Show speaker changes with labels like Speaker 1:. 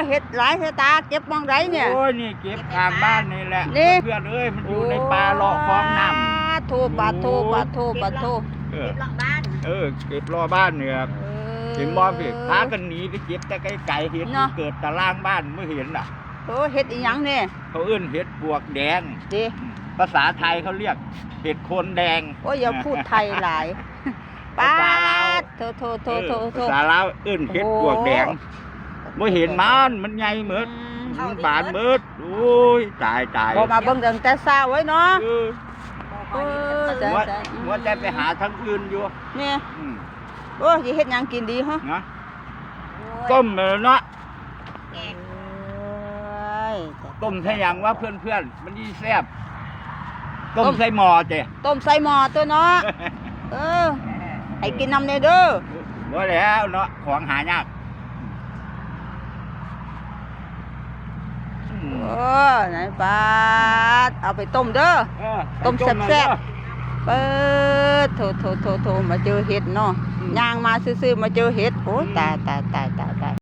Speaker 1: ยเห็ดหลายเห็ดตาเก็บมองไรเนี่ย
Speaker 2: โอ้ยนี่เก็บทางบ้านนี่แหละ
Speaker 1: นี่
Speaker 2: เพื่อนๆเอ้ยมันอยู่ในป่าเลาะคลองน้
Speaker 1: โทปาโทปาโทปาโทำ
Speaker 2: เอ
Speaker 3: เก็
Speaker 2: อบ
Speaker 3: หลังบ้าน
Speaker 2: เออเก็บรอบ้านเนี่ยครับ
Speaker 1: เออ
Speaker 2: เห็นบ่พี่พากันหนีไปเก็บแต่ไกลๆเห็ด
Speaker 1: เนาะ
Speaker 2: เกิดตารางบ้านเมื่อเห็นอะ
Speaker 1: โอ้เห็ดอีหยังเนี่ย
Speaker 2: เขาเอื้นเห็ดปวกแดง
Speaker 1: ดิ
Speaker 2: ภาษาไทยเขาเรียกเห็ดโคนแดง
Speaker 1: โอ้ยอย่าพูดไทยหลาย
Speaker 2: ภา
Speaker 1: ป้า
Speaker 2: ษาลาว
Speaker 1: ดโทโทโทโท
Speaker 2: เออ
Speaker 1: โท
Speaker 2: ภาษาลาวเอื้นเห็ดปวกแดง
Speaker 1: โอ้
Speaker 2: เมื่อเห็นมันมันใหญ่เหมือน
Speaker 1: อืม
Speaker 2: มันบานเบิดโอ้ยตายตาย
Speaker 1: บ่มาเบิ่งตั้งแต่เช้าไว้เนาะ
Speaker 2: เออ
Speaker 3: บ่ค่อยเห็น
Speaker 1: เออ
Speaker 2: ว่าว่าจะไปหาทั้งอื่นอยู่
Speaker 1: เนี่ย
Speaker 2: อืม
Speaker 1: โอ้ยสิเฮ็ดหยังกินดีฮะ
Speaker 2: นะต้มเลยเนาะ
Speaker 3: แกง
Speaker 1: เอ้ย
Speaker 2: ต้มใช่ยังว่าเพื่อนๆมันยี่แซ่บต้มใส่หม้อเจ้
Speaker 1: ต้มใส่หม้อตัวเนาะเออให้กินน้ำเนี่ยเด้อ
Speaker 2: ว่าแล้วเนาะของหายากอืม
Speaker 1: โอ้ ไหนป้าดเอาไปต้มเด้อ
Speaker 2: เออ
Speaker 1: ต้ม
Speaker 2: ใส่
Speaker 1: แซ่บๆ
Speaker 2: หน่อยเด้อ
Speaker 1: เปิดโถโถโถโถมาเจอเห็ดเนาะ
Speaker 2: อืม
Speaker 1: ย่างมาซื่อๆมาเจอเห็ด โอ้ยตายตายตายตายตาย